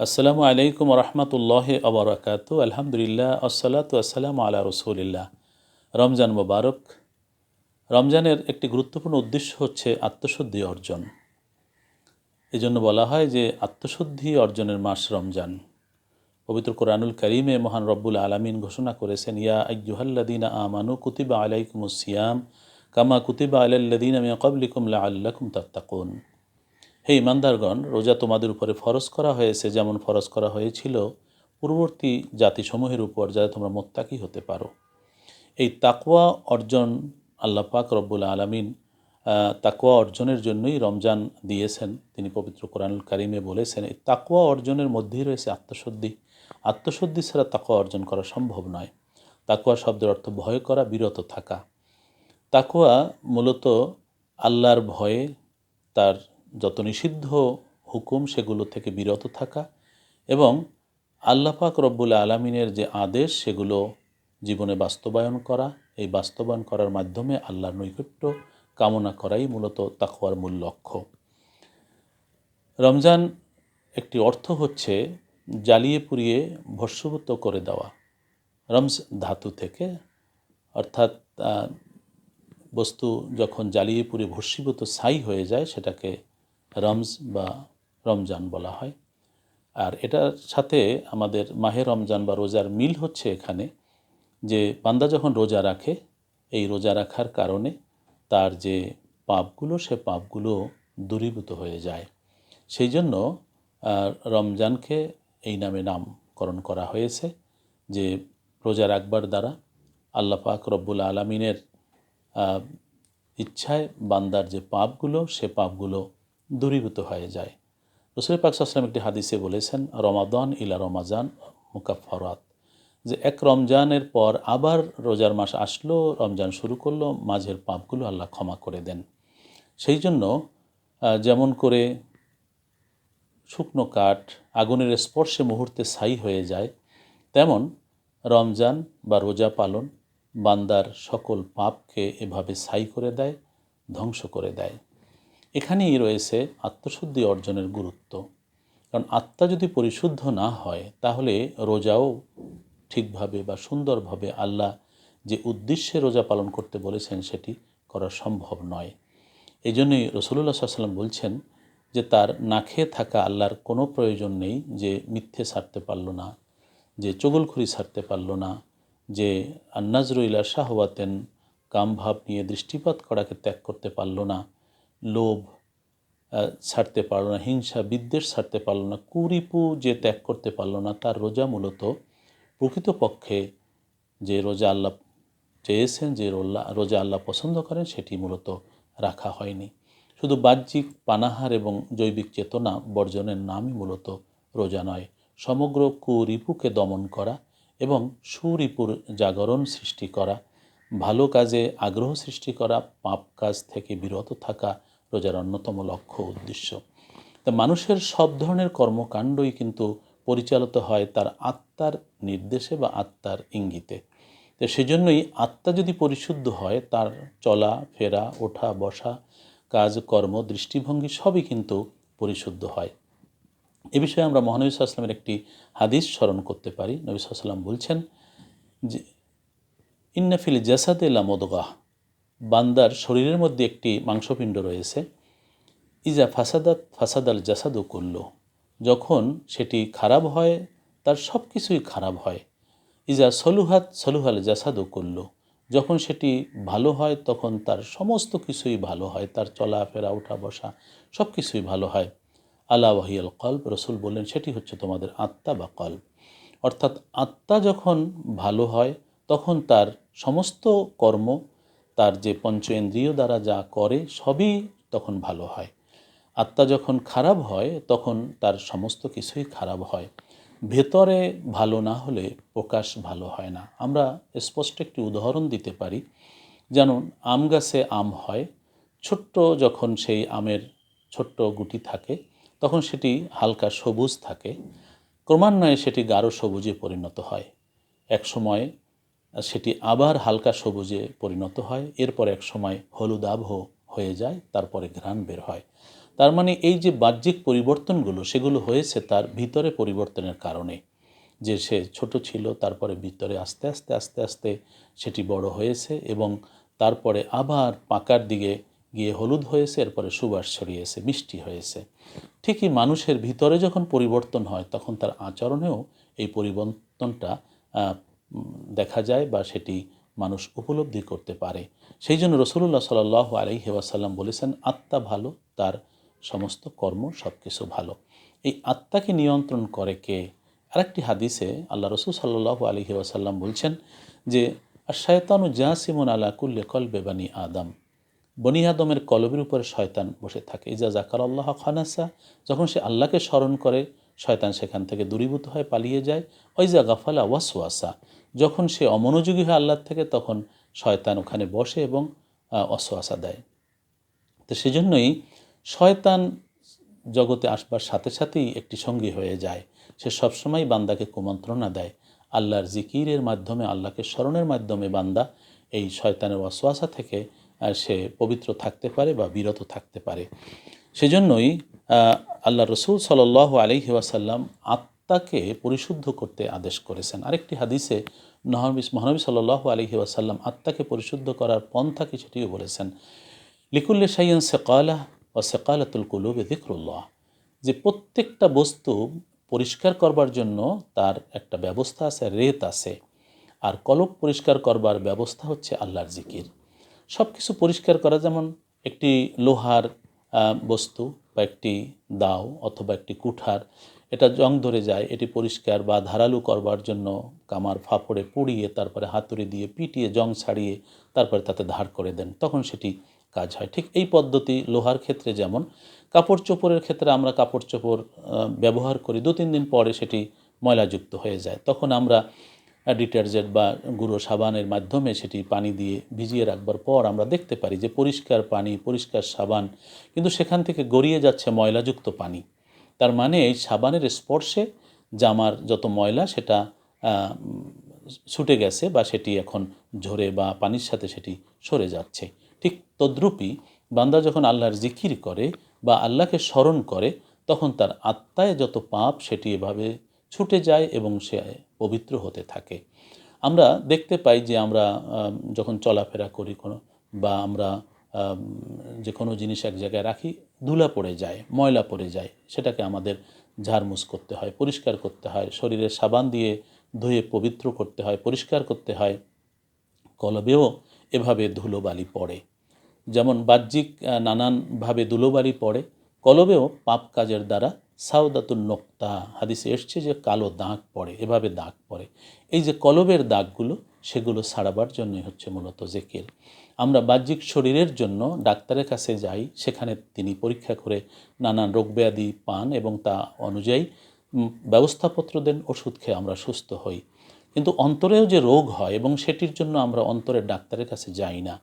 আসসালামু আলাইকুম রহমতুল্লাহ আবরাকাত আলহামদুলিল্লাহ, আসসালাত আসসালাম আলা রসুলিল্লাহ। রমজান মোবারক। রমজানের একটি গুরুত্বপূর্ণ উদ্দেশ্য হচ্ছে আত্মশুদ্ধি অর্জন। এজন্য বলা হয় যে আত্মশুদ্ধি অর্জনের মাস রমজান। পবিত্র কোরআনুল করিমে মহান রব্বুল আলমিন ঘোষণা করেছেন, ইয়া আজ্জুহাল্লাদিনা আমানু কুতিবা আলাইকুম সিয়াম, কামা কুতিবা আলাল্লাদিন আমি কবলিকুম লা আল্লাকুম তাত্তাকুন। হে ইমানদারগণ, রোজা তোমাদের উপরে ফরজ করা হয়েছে যেমন ফরজ করা হয়েছিল পূর্ববর্তী জাতিসমূহের উপর, যাতে তোমরা মোত্তাকি হতে পারো। এই তাকওয়া অর্জন আল্লাহ পাক রব্বুল আলমিন তাকওয়া অর্জনের জন্যই রমজান দিয়েছেন। তিনি পবিত্র কোরআনুল কারিমে বলেছেন, এই তাকওয়া অর্জনের মধ্যেই রয়েছে আত্মশুদ্ধি। আত্মশুদ্ধি ছাড়া তাকওয়া অর্জন করা সম্ভব নয়। তাকওয়া শব্দের অর্থ ভয় করা, বিরত থাকা। তাকওয়া মূলত আল্লাহর ভয়ে তার যত নিষিদ্ধ হুকুম সেগুলো থেকে বিরত থাকা এবং আল্লাপাক রব্বুল আলমিনের যে আদেশ সেগুলো জীবনে বাস্তবায়ন করা, এই বাস্তবায়ন করার মাধ্যমে আল্লাহর নৈকট্য কামনা করাই মূলত তাকওয়ার মূল লক্ষ্য। রমজান একটি অর্থ হচ্ছে জ্বালিয়ে পুড়িয়ে ভস্যভূত করে দেওয়া। রমজ ধাতু থেকে, অর্থাৎ বস্তু যখন জ্বালিয়ে পুড়ে ভস্মীভূত ছাই হয়ে যায়, সেটাকে রমজ বা রমজান বলা হয়। আর এটার সাথে আমাদের মাহে রমজান বা রোজার মিল হচ্ছে এখানে যে বান্দা যখন রোজা রাখে, এই রোজা রাখার কারণে তার যে পাপগুলো, সে পাপগুলো দূরীভূত হয়ে যায়। সেই জন্য রমজানকে এই নামে নামকরণ করা হয়েছে যে রোজা রাখবার দ্বারা আল্লাহ পাক রব্বুল আলমিনের ইচ্ছায় বান্দার যে পাপগুলো, সে পাপগুলো দূরীভূত হয়ে যায়। রসুল পাক সাসলাম একটি হাদিসে বলেছেন, রমাদান ইলা রমাজান মুকাফরাত যে এক রমজানের পর আবার রোজার মাস আসলো, রমজান শুরু করল, মাঝের পাপগুলো আল্লাহ ক্ষমা করে দেন। সেই জন্য যেমন করে শুকনো কাঠ আগুনের স্পর্শে মুহূর্তে ছাই হয়ে যায়, তেমন রমজান বা রোজা পালন বান্দার সকল পাপকে এভাবে ছাই করে দেয়, ধ্বংস করে দেয়। এখানেই রয়েছে আত্মশুদ্ধি অর্জনের গুরুত্ব। কারণ আত্মা যদি পরিশুদ্ধ না হয়, তাহলে রোজাও ঠিকভাবে বা সুন্দরভাবে আল্লাহ যে উদ্দেশ্যে রোজা পালন করতে বলেছেন, সেটি করা সম্ভব নয়। এই জন্যই রসুল্লাহ সাল্লাম বলছেন যে, তার না খেয়ে থাকা আল্লাহর কোনো প্রয়োজন নেই যে মিথ্যে ছাড়তে পারল না, যে চগলখুরি ছাড়তে পারল না, যে আন্নাজরুল্লাহ শাহওয়াতেন, কামভাব নিয়ে দৃষ্টিপাত করাকে ত্যাগ করতে পারল না লোভ ছাড়তে পারল না, হিংসা, বিদ্বেষ ছাড়তে পারল না কুরিপু যে ত্যাগ করতে পারল না, তার রোজা মূলত প্রকৃতপক্ষে যে রোজা আল্লাহ চেয়েছেন, যে রোজা আল্লাহ পছন্দ করেন, সেটি মূলত রাখা হয়নি। শুধু বাহ্যিক পানাহার এবং জৈবিক চেতনা বর্জনের নামই মূলত রোজা নয়, সমগ্র কুরিপুকে দমন করা এবং সুরিপুর জাগরণ সৃষ্টি করা, ভালো কাজে আগ্রহ সৃষ্টি করা, পাপ কাজ থেকে বিরত থাকা রোজার অন্যতম লক্ষ্য উদ্দেশ্য। তা মানুষের সব ধরনের কর্মকাণ্ডই কিন্তু পরিচালিত হয় তার আত্মার নির্দেশে বা আত্মার ইঙ্গিতে। তো সেজন্যই আত্মা যদি পরিশুদ্ধ হয়, তার চলা, ফেরা, ওঠা, বসা, কাজ, কর্ম, দৃষ্টিভঙ্গি সবই কিন্তু পরিশুদ্ধ হয়। এ বিষয়ে আমরা মহানবী সাল্লামের একটি হাদিস স্মরণ করতে পারি। নবী সাল্লাম বলছেন যে ইন্নাফিল জাসাদে লামদগাহ বান্দার শরীরের মধ্যে একটি মাংসপিণ্ড রয়েছে। ইজা ফাসাদাত ফাসাদাল জাসাদু করল যখন সেটি খারাপ হয়, তার সব কিছুই খারাপ হয়। ইজা সলুহাত সলুহাল জাসাদু করল যখন সেটি ভালো হয়, তখন তার সমস্ত কিছুই ভালো হয়। তার চলাফেরা উঠা বসা সব কিছুই ভালো হয়। আল্লাহ ওয়াহিয়াল কল্প রসুল বললেন, সেটি হচ্ছে তোমাদের আত্মা বা কল্প অর্থাৎ আত্মা যখন ভালো হয়, তখন তার সমস্ত কর্ম তার যে পঞ্চ ইন্দ্রিয় দ্বারা যা করে, সবই তখন ভালো হয়। আত্মা যখন খারাপ হয়, তখন তার সমস্ত কিছুই খারাপ হয়। ভেতরে ভালো না হলে প্রকাশ ভালো হয় না। আমরা স্পষ্ট একটি উদাহরণ দিতে পারি। যেমন আম গাছে আম হয়। ছোট্ট যখন সেই আমের ছোট্ট গুটি থাকে, তখন সেটি হালকা সবুজ থাকে। ক্রমান্বয়ে সেটি গাঢ় সবুজে পরিণত হয়। এক সময় সেটি আবার হালকা সবুজে পরিণত হয়। এরপর এক সময় হলুদাভ হয়ে যায়, তারপরে ঘ্রাণ বের হয়। তার মানে এই যে বাহ্যিক পরিবর্তনগুলো, সেগুলো হয়েছে তার ভিতরে পরিবর্তনের কারণে। যে সে ছোট ছিল, তারপরে ভিতরে আস্তে আস্তে আস্তে আস্তে সেটি বড় হয়েছে এবং তারপরে আবার পাকার দিকে গিয়ে হলুদ হয়েছে, এরপরে সুবাস ছড়িয়েছে, মিষ্টি হয়েছে। ঠিকই মানুষের ভিতরে যখন পরিবর্তন হয়, তখন তার আচরণেও এই পরিবর্তনটা দেখা যায় বা সেটি মানুষ উপলব্ধি করতে পারে। সেই জন্য রসুল্লাহ সাল আলহি ওয়াসাল্লাম বলেছেন, আত্মা ভালো, তার সমস্ত কর্ম সব কিছু ভালো। এই আত্মাকে নিয়ন্ত্রণ করে কে? আরেকটি হাদিসে আল্লাহ রসুল সাল্লাহ আলহি ওয়াসাল্লাম বলছেন যে আর শায়তানু জাসিমুন আলা কুল্লে কলবে বানি আদম। বনি আদমের কলবের উপরে শয়তান বসে থাকে। ইজা জাকার আল্লাহ খানাসা। যখন সে আল্লাহকে স্মরণ করে, শয়তান সেখান থেকে দূরীভূত হয়ে পালিয়ে যায়। ওইজা গাফালা ওয়াসওয়াসা। যখন সে অমনোযোগী হয় আল্লাহর থেকে, তখন শয়তান ওখানে বসে এবং ওয়াসওয়াসা দেয়। তো সেজন্যই শয়তান জগতে আসবার সাথে সাথেই একটি সঙ্গী হয়ে যায়। সে সবসময় বান্দাকে কুমন্ত্রণা দেয়। আল্লাহর জিকিরের মাধ্যমে, আল্লাহকে স্মরণের মাধ্যমে বান্দা এই শয়তানের ওয়াসওয়াসা থেকে সে পবিত্র থাকতে পারে বা বিরত থাকতে পারে। সেজন্যই আল্লাহ রসুল সাল আলহি ওয়াসাল্লাম আত্মাকে পরিশুদ্ধ করতে আদেশ করেছেন। আরেকটি হাদিসে নহবী মহানবী সাল্লাহ আলহি ওয়াসাল্লাম আত্মাকে পরিশুদ্ধ করার পন্থা কি সেটিও বলেছেন। লিকুল্লে সাইয়ান সেকালা ও সেকালাতুল কুলুবে দিকরুল্লাহ যে প্রত্যেকটা বস্তু পরিষ্কার করবার জন্য তার একটা ব্যবস্থা আছে, রেত আছে। আর কলব পরিষ্কার করবার ব্যবস্থা হচ্ছে আল্লাহর জিকির। সব কিছু পরিষ্কার করা যেমন একটি লোহার বস্তু বা একটি দাও অথবা একটি কুঠার এটা জং ধরে যায়, এটি পরিষ্কার বা ধারালু করবার জন্য কামার ফাফড়ে পুড়িয়ে তারপরে হাতুড়ি দিয়ে পিটিয়ে জং ছাড়িয়ে তারপরে তাতে ধার করে দেন, তখন সেটি কাজ হয়। ঠিক এই পদ্ধতি লোহার ক্ষেত্রে যেমন, কাপড় চোপড়ের ক্ষেত্রে আমরা কাপড় চোপড় ব্যবহার করি, দু তিন দিন পরে সেটি ময়লাযুক্ত হয়ে যায়, তখন আমরা ডিটারজেন্ট বা গুঁড়ো সাবানের মাধ্যমে সেটি পানি দিয়ে ভিজিয়ে রাখবার পর আমরা দেখতে পারি যে পরিষ্কার পানি, পরিষ্কার সাবান, কিন্তু সেখান থেকে গড়িয়ে যাচ্ছে ময়লাযুক্ত পানি। তার মানে এই সাবানের স্পর্শে জামার যত ময়লা সেটা ছুটে গেছে বা সেটি এখন ঝরে বা পানির সাথে সেটি সরে যাচ্ছে। ঠিক তদ্রূপই বান্দা যখন আল্লাহর জিকির করে বা আল্লাহকে স্মরণ করে তখন তার আত্মায় যত পাপ সেটি এভাবে ছুটে যায় এবং সে পবিত্র হতে থাকে। আমরা দেখতে পাই যে আমরা যখন চলাফেরা করি কোনো বা আমরা আম, যে কোনো জিনিস এক জায়গায় রাখি, ধুলা পড়ে যায়, ময়লা পড়ে যায়, সেটাকে আমাদের ঝাড়মুছ করতে হয়, পরিষ্কার করতে হয় শরীরের সাবান দিয়ে ধুয়ে পবিত্র করতে হয়, পরিষ্কার করতে হয়, কলবেও এভাবে ধুলোবালি পড়ে। যেমন বাহ্যিক নানানভাবে ধুলোবালি পড়ে, কলবেও পাপ কাজের দ্বারা সাউদাতুন নোক্তা, হাদিসে এসছে যে কালো দাগ পড়ে, এভাবে দাগ পড়ে। এই যে কলবের দাগগুলো, সেগুলো সারাবার জন্যই হচ্ছে মূলত জেকের। আমরা বাহ্যিক শরীরের জন্য ডাক্তারের কাছে যাই, সেখানে তিনি পরীক্ষা করে নানান রোগ ব্যাধি পান এবং তা অনুযায়ী ব্যবস্থাপত্র দেন, ওষুধ খেয়ে আমরা সুস্থ হই। কিন্তু অন্তরেও যে রোগ হয় এবং সেটির জন্য আমরা অন্তরের ডাক্তারের কাছে যাই না,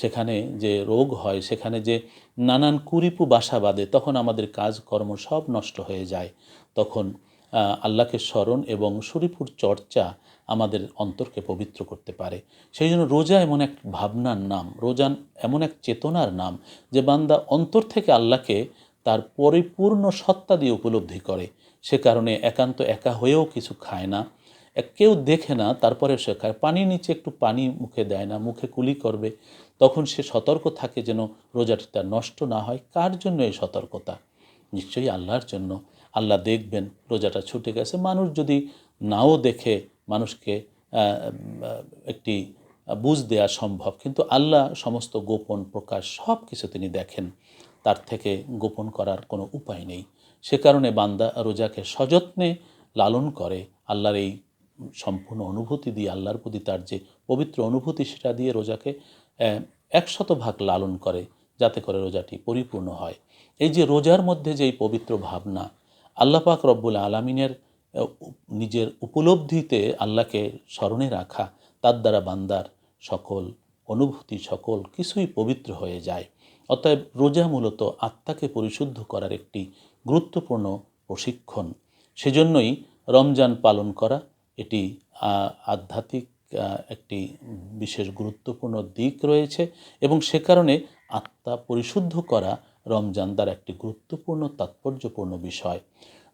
সেখানে যে রোগ হয়, সেখানে যে নানান কুরিপু বাসা বাঁধে, তখন আমাদের কাজকর্ম সব নষ্ট হয়ে যায়। তখন আল্লাহকে স্মরণ এবং শরীফুর চর্চা আমাদের অন্তরকে পবিত্র করতে পারে। সেই জন্য রোজা এমন এক ভাবনার নাম রোজান এমন এক চেতনার নাম যে বান্দা অন্তর থেকে আল্লাহকে তার পরিপূর্ণ সত্তা দিয়ে উপলব্ধি করে। সে কারণে একান্ত একা হয়েও কিছু খায় না কেউ দেখে না তারপরে সে খায়। পানির নিচে একটু পানি মুখে দেয় না, মুখে কুলি করবে। তখন সে সতর্ক থাকে যেন রোজাটি তার নষ্ট না হয়। কার জন্য এই সতর্কতা? নিশ্চয়ই আল্লাহর জন্য। আল্লাহ দেখবেন, রোজাটা ছুটে গেছে। মানুষ যদি নাও দেখে, মানুষকে একটি বুঝ দেওয়া সম্ভব। কিন্তু আল্লাহ সমস্ত গোপন প্রকাশ সব কিছু তিনি দেখেন। তার থেকে গোপন করার কোনো উপায় নেই। সে কারণে বান্দা রোজাকে সযত্নে লালন করে। আল্লাহর এই সম্পূর্ণ অনুভূতি দিয়ে, আল্লাহর প্রতি তার যে পবিত্র অনুভূতি, সেটা দিয়ে রোজাকে একশত ভাগ লালন করে, যাতে করে রোজাটি পরিপূর্ণ হয়। এই যে রোজার মধ্যে যে এই পবিত্র ভাবনা আল্লাহ পাক রব্বুল আলমিনের নিজের উপলব্ধিতে আল্লাহকে স্মরণে রাখা, তার দ্বারা বান্দার সকল অনুভূতি, সকল কিছুই পবিত্র হয়ে যায়। অতএব রোজা মূলত আত্মাকে পরিশুদ্ধ করার একটি গুরুত্বপূর্ণ প্রশিক্ষণ। সেজন্যই রমজান পালন করা এটি আধ্যাত্মিক একটি বিশেষ গুরুত্বপূর্ণ দিক রয়েছে এবং সে কারণে আত্মা পরিশুদ্ধ করা রমজান তার একটি গুরুত্বপূর্ণ তাৎপর্যপূর্ণ বিষয়।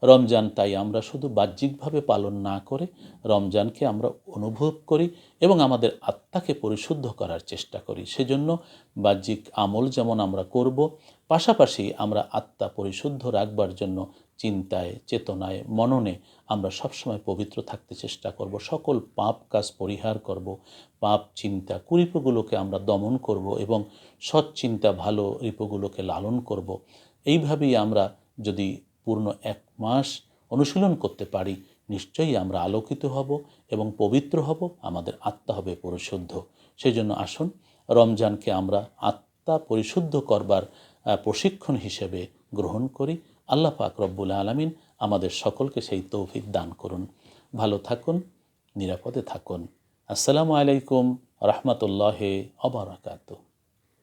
রমজান তাই আমরা শুধু বাহ্যিকভাবে পালন না করে রমজানকে আমরা অনুভব করি এবং আমাদের আত্মাকে পরিশুদ্ধ করার চেষ্টা করি। সেজন্য বাহ্যিক আমল যেমন আমরা করব, পাশাপাশি আমরা আত্মা পরিশুদ্ধ রাখবার জন্য চিন্তায়, চেতনায়, মননে আমরা সবসময় পবিত্র থাকতে চেষ্টা করব। সকল পাপ কাজ পরিহার করব। পাপ, চিন্তা, কুরিপগুলোকে আমরা দমন করব এবং সৎ চিন্তা, ভালো রিপুগুলোকে লালন করব। এইভাবেই আমরা যদি পূর্ণ এক মাস অনুশীলন করতে পারি, নিশ্চয়ই আমরা আলোকিত হব এবং পবিত্র হব, আমাদের আত্মা হবে পরিশুদ্ধ। সেই জন্য আসুন, রমজানকে আমরা আত্মা পরিশুদ্ধ করবার প্রশিক্ষণ হিসেবে গ্রহণ করি। আল্লাহ পাক রব্বুল আলমিন আমাদের সকলকে সেই তৌফিক দান করুন। ভালো থাকুন, নিরাপদে থাকুন। আসসালামু আলাইকুম, রহমতুল্লাহ অবরাকাতু